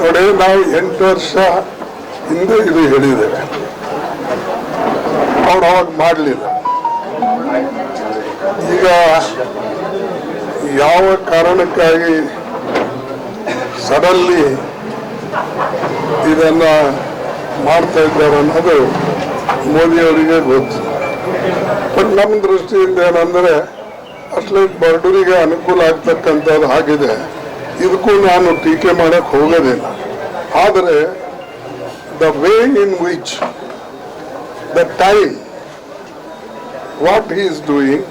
ನೋಡಿ ನಾವು ಎಂಟು ವರ್ಷ ಹಿಂದೆ ಇದು ಹೇಳಿದ್ದೇವೆ ಅವ್ರು ಅವಾಗ ಮಾಡಲಿಲ್ಲ. ಈಗ ಯಾವ ಕಾರಣಕ್ಕಾಗಿ ಸಡನ್ಲಿ ಇದನ್ನ ಮಾಡ್ತಾ ಇದ್ದಾರೆ ಅನ್ನೋದು ಮೋದಿಯವರಿಗೆ ಗೊತ್ತು. ಬಟ್ ನಮ್ಮ ದೃಷ್ಟಿಯಿಂದ ಏನಂದರೆ ಅಷ್ಟೇ ಬಡವರಿಗೆ ಅನುಕೂಲ ಆಗ್ತಕ್ಕಂಥದ್ದು ಆಗಿದೆ ಇದಕ್ಕೂ ನಾನು ಟೀಕೆ ಮಾಡಕ್ಕೆ ಹೋಗೋದಿಲ್ಲ. ಆದರೆ the way in which the time what is doing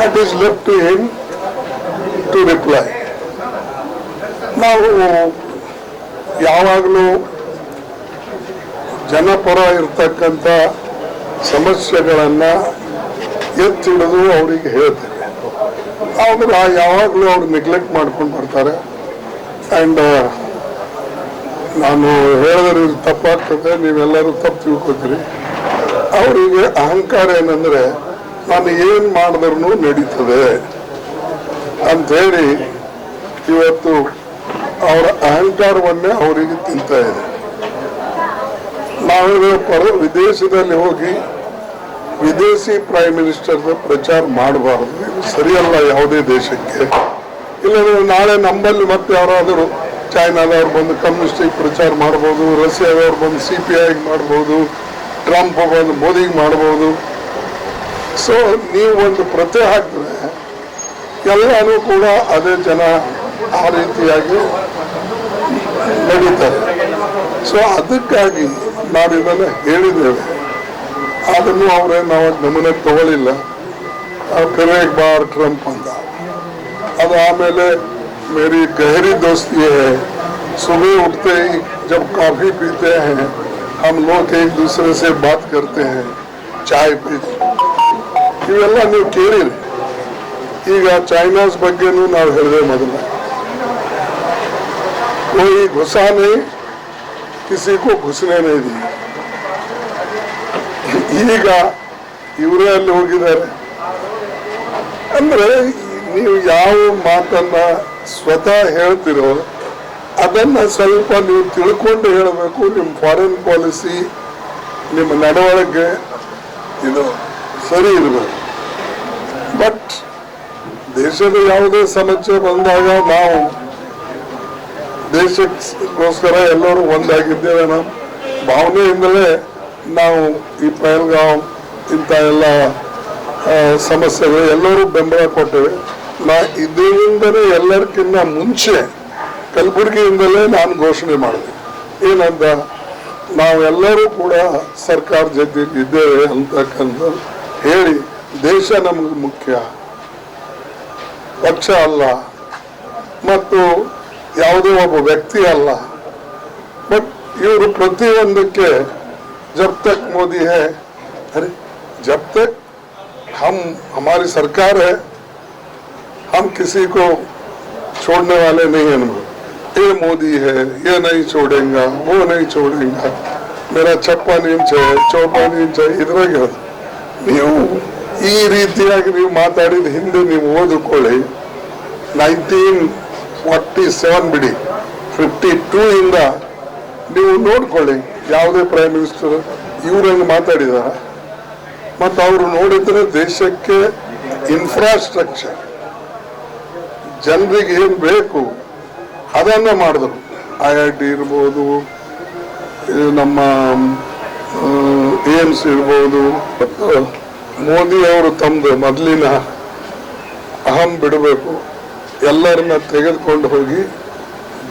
that is left to him to reply ನಾವು ಯಾವಾಗಲೂ ಜನಪರ ಇರ್ತಕ್ಕಂಥ ಸಮಸ್ಯೆಗಳನ್ನು ಎತ್ತಿಡಿದು ಅವರಿಗೆ ಹೇಳ್ತೇವೆ ಆದ್ರೆ ಯಾವಾಗಲೂ ಅವ್ರು ನೆಗ್ಲೆಕ್ಟ್ ಮಾಡ್ಕೊಂಡು ಬರ್ತಾರೆ. ಆ್ಯಂಡ್ ನಾನು ಹೇಳಿದ್ರೆ ತಪ್ಪಾಗ್ತದೆ, ನೀವೆಲ್ಲರೂ ತಪ್ಪು ತಿಳ್ಕೊತೀರಿ. ಅವರಿಗೆ ಅಹಂಕಾರ ಏನಂದ್ರೆ, ನಾನು ಏನು ಮಾಡಿದ್ರೂ ನಡೀತದೆ. ಅಂಥೇಳಿ ಇವತ್ತು ಅವರ ಅಹಂಕಾರವನ್ನೇ ಅವರಿಗೆ ತಿಂತ ಇದೆ. ನಾವು ಪರ, ವಿದೇಶದಲ್ಲಿ ಹೋಗಿ ವಿದೇಶಿ ಪ್ರೈಮ್ ಮಿನಿಸ್ಟರ್ ಪ್ರಚಾರ ಮಾಡಬಾರದು. ಇದು ಸರಿಯಲ್ಲ ಯಾವುದೇ ದೇಶಕ್ಕೆ. ಇಲ್ಲಂದ್ರೆ ನಾಳೆ ನಮ್ಮಲ್ಲಿ ಮತ್ತೆ ಯಾರಾದರೂ ಚೈನಾದವ್ರು ಬಂದು ಕಮ್ಯುನಿಸ್ಟಿಗೆ ಪ್ರಚಾರ ಮಾಡ್ಬೋದು ರಷ್ಯಾದವ್ರು ಬಂದು ಸಿ ಪಿ ಐಗೆ ಮಾಡ್ಬೋದು ಟ್ರಂಪ್ ಬಂದು ಮೋದಿಗೆ ಮಾಡ್ಬೋದು ಸೊ ನೀವು ಒಂದು ಪ್ರತಿ ಹಾಕಿದ್ರೆ ಎಲ್ಲರೂ ಕೂಡ ಅದೇ ಜನ ಆ ರೀತಿಯಾಗಿ ನಡೀತಾರೆ. ಸೊ ಅದಕ್ಕಾಗಿ ನಾವು ಇದನ್ನು ಹೇಳಿದ್ದೇವೆ ಅದನ್ನು ಅವರೇ ನಾವು ಗಮನಕ್ಕೆ ತಗೊಳ್ಳಿಲ್ಲ ಕರೆಕ್ ಬಾರ್ ಟ್ರಂಪ್ ಅಂತ ಅದು ಆಮೇಲೆ मेरी गहरी दोस्ती है सुबह उठते ही जब कॉफी पीते हैं हम लोग एक दूसरे से बात करते हैं चाय पीते ಇವೆಲ್ಲ ನೀವು ಕೇಳಿರಿ ಈಗ ಚೈನಾಸ್ ಬಗ್ಗೆನೂ ನಾವು ಹೇಳಿದೆ ಮೊದಲು कोई घुसा नहीं किसी को घुसने नहीं दी ಈಗ ಇವರೇ ಅಲ್ಲಿ ಹೋಗಿದ್ದಾರೆ. ಅಂದ್ರೆ ನೀವು ಯಾವ ಮಾತನ್ನ ಸ್ವತಃ ಹೇಳ್ತಿರೋ ಅದನ್ನ ಸ್ವಲ್ಪ ನೀವು ತಿಳ್ಕೊಂಡು ಹೇಳಬೇಕು. ನಿಮ್ಮ ಫಾರಿನ್ ಪಾಲಿಸಿ ನಿಮ್ಮ ನಡವಳಿಕೆ ಇದು ಸರಿ ಇರಬೇಕು. ಬಟ್ ದೇಶದ ಯಾವುದೇ ಸಮಸ್ಯೆ ಬಂದಾಗ ನಾವು ದೇಶಕ್ಕೋಸ್ಕರ ಎಲ್ಲರೂ ಒಂದಾಗಿದ್ದೇವೆ ನಾವು ಭಾವನೆಯಿಂದಲೇ ನಾವು ಈ ಪಹಲ್ಗಾಂವ್ ಇಂಥ ಎಲ್ಲ ಸಮಸ್ಯೆಗಳು ಎಲ್ಲರೂ ಬೆಂಬಲ ಕೊಟ್ಟೇವೆ. ನಾ ಇದರಿಂದಲೇ ಎಲ್ಲರಿಗಿಂತ ಮುಂಚೆ ಕಲಬುರಗಿಯಿಂದಲೇ ನಾನು ಘೋಷಣೆ ಮಾಡಿದೆ. ಏನಂತ ನಾವೆಲ್ಲರೂ ಕೂಡ ಸರ್ಕಾರ ಜೊತೆ ಇದ್ದೇವೆ ಅಂತಕ್ಕಂಥ ಹೇಳಿ, ದೇಶ ನಮಗೆ ಮುಖ್ಯ. ಪಕ್ಷ ಅಲ್ಲ, ಮತ್ತು ಯಾವುದೇ ಒಬ್ಬ ವ್ಯಕ್ತಿ ಅಲ್ಲ. ಬಟ್ ಇವರು ಪ್ರತಿಯೊಂದಕ್ಕೆ जब तक मोदी है अरे जब तक हम हमारी सरकार है हम किसी को छोड़ने वाले नहीं हैं हम। ये मोदी है ये नहीं छोड़ेगा वो नहीं छोड़ेगा मेरा छप्पन इंच है ಚೌಪನ್ ಇಂಚ್ ಇದ್ರಾಗ ನೀವು ಈ ರೀತಿಯಾಗಿ ನೀವು ಮಾತಾಡಿದ ಹಿಂದೆ ನೀವು ಓದಿಕೊಳ್ಳಿ ನೈನ್ಟೀನ್ ಫಾರ್ಟಿ ಸೆವೆನ್ ಬಿಡಿ ಫಿಫ್ಟಿ ಟೂ ಇಂದ ನೀವು ನೋಡ್ಕೊಳ್ಳಿ ಯಾವುದೇ ಪ್ರೈಮ್ ಮಿನಿಸ್ಟರ್ ಇವ್ರಂಗೆ ಮಾತಾಡಿದಾರ ಮತ್ತು ಅವರು ನೋಡಿದ್ರೆ ದೇಶಕ್ಕೆ ಇನ್ಫ್ರಾಸ್ಟ್ರಕ್ಚರ್ ಜನರಿಗೆ ಏನು ಬೇಕು, ಅದನ್ನು ಮಾಡಿದ್ರು. ಐ ಐ ಟಿ ಇರ್ಬೋದು ನಮ್ಮ ಏಮ್ಸ್ ಇರ್ಬೋದು ಮೋದಿ ಅವರು ತಮ್ಮದು ಮೊದಲಿನ ಅಹಂ ಬಿಡಬೇಕು, ಎಲ್ಲರನ್ನ ತೆಗೆದುಕೊಂಡು ಹೋಗಿ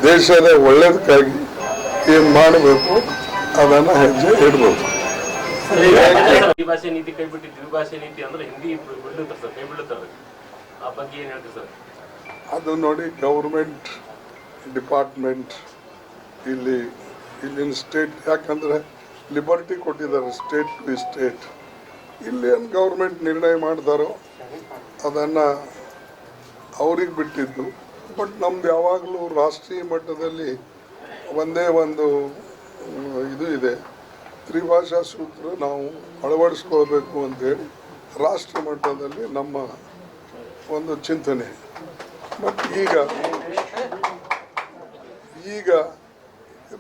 ದೇಶದ ಒಳ್ಳೆಯದಕ್ಕಾಗಿ ಏನು ಮಾಡಬೇಕು ಅದನ್ನ ಹೆಜ್ಜೆ ಇಡ್ಬೋದು. ನೀತಿ ಕೈ ಬಿಟ್ಟು ದ್ವಿಭಾಷೆ ನೀತಿ ಅಂದ್ರೆ ಹಿಂದಿ ಸರ್ ಕೈ ಬಿಡ್ಲತ್ತಾರ ಆ ಬಗ್ಗೆ ಏನ್ ಹೇಳ್ತೀರಿ ಸರ್? ಅದು ನೋಡಿ ಗೌರ್ಮೆಂಟ್ ಡಿಪಾರ್ಟ್ಮೆಂಟ್ ಇಲ್ಲಿ ಇಲ್ಲಿನ ಸ್ಟೇಟ್ ಯಾಕಂದ್ರೆ ಲಿಬರ್ಟಿ ಕೊಟ್ಟಿದ್ದಾರೆ ಸ್ಟೇಟ್ ಟು ಸ್ಟೇಟ್ ಇಲ್ಲಿ ಏನು ಗೌರ್ಮೆಂಟ್ ನಿರ್ಣಯ ಮಾಡಿದಾರೋ ಅದನ್ನು ಅವ್ರಿಗೆ ಬಿಟ್ಟಿದ್ದು. ಬಟ್ ನಮ್ದು ಯಾವಾಗಲೂ ರಾಷ್ಟ್ರೀಯ ಮಟ್ಟದಲ್ಲಿ ಒಂದೇ ಒಂದು ಇದು ಇದೆ. ತ್ರಿಭಾಷಾ ಸೂತ್ರ ನಾವು ಅಳವಡಿಸ್ಕೊಳ್ಬೇಕು ಅಂತೇಳಿ ರಾಷ್ಟ್ರ ಮಟ್ಟದಲ್ಲಿ ನಮ್ಮ ಒಂದು ಚಿಂತನೆ. ಮತ್ತು ಈಗ ಈಗ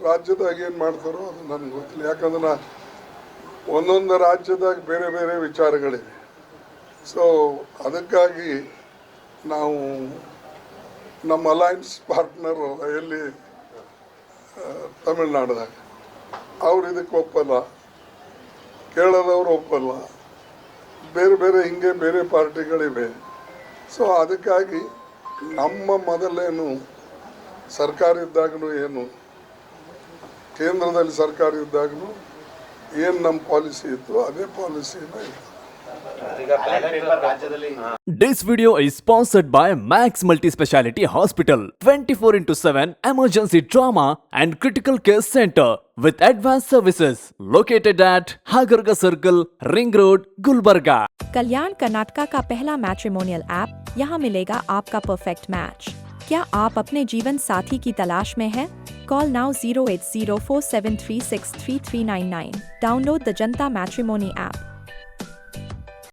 ರಾಜ್ಯದಾಗ ಏನು ಮಾಡ್ತಾರೋ ಅದು ನನಗೆ ಗೊತ್ತಿಲ್ಲ. ಯಾಕಂದ್ರೆ ಒಂದೊಂದು ರಾಜ್ಯದಾಗ ಬೇರೆ ಬೇರೆ ವಿಚಾರಗಳಿವೆ. ಸೊ ಅದಕ್ಕಾಗಿ ನಾವು ನಮ್ಮ ಅಲಯನ್ಸ್ ಪಾರ್ಟ್ನರ್ ಎಲ್ಲಿ ತಮಿಳ್ನಾಡ್ದಾಗ. ಅವ್ರು ಇದಕ್ಕೆ ಒಪ್ಪಲ್ಲ. ಕೇರಳದವ್ರು ಒಪ್ಪಲ್ಲ. ಬೇರೆ ಬೇರೆ ಹಿಂಗೆ ಬೇರೆ ಪಾರ್ಟಿಗಳಿವೆ. ಸೊ ಅದಕ್ಕಾಗಿ ನಮ್ಮ ಮೊದಲೇನು ಸರ್ಕಾರ ಇದ್ದಾಗಲೂ ಏನು, ಕೇಂದ್ರದಲ್ಲಿ ಸರ್ಕಾರ ಇದ್ದಾಗಲೂ ಏನು ನಮ್ಮ ಪಾಲಿಸಿ ಇತ್ತು ಅದೇ ಪಾಲಿಸಿನ ಇತ್ತು. This video is sponsored by Max Multispeciality Hospital, 24 into 7 emergency trauma and critical care center with advanced services located at Hagarga Circle, Ring Road, Gulbarga. कल्याण कर्नाटका का पहला मैट्रिमोनियल ऐप यहाँ मिलेगा आपका परफेक्ट मैच क्या आप अपने जीवन साथी की तलाश में हैं? Call now zero eight zero four seven three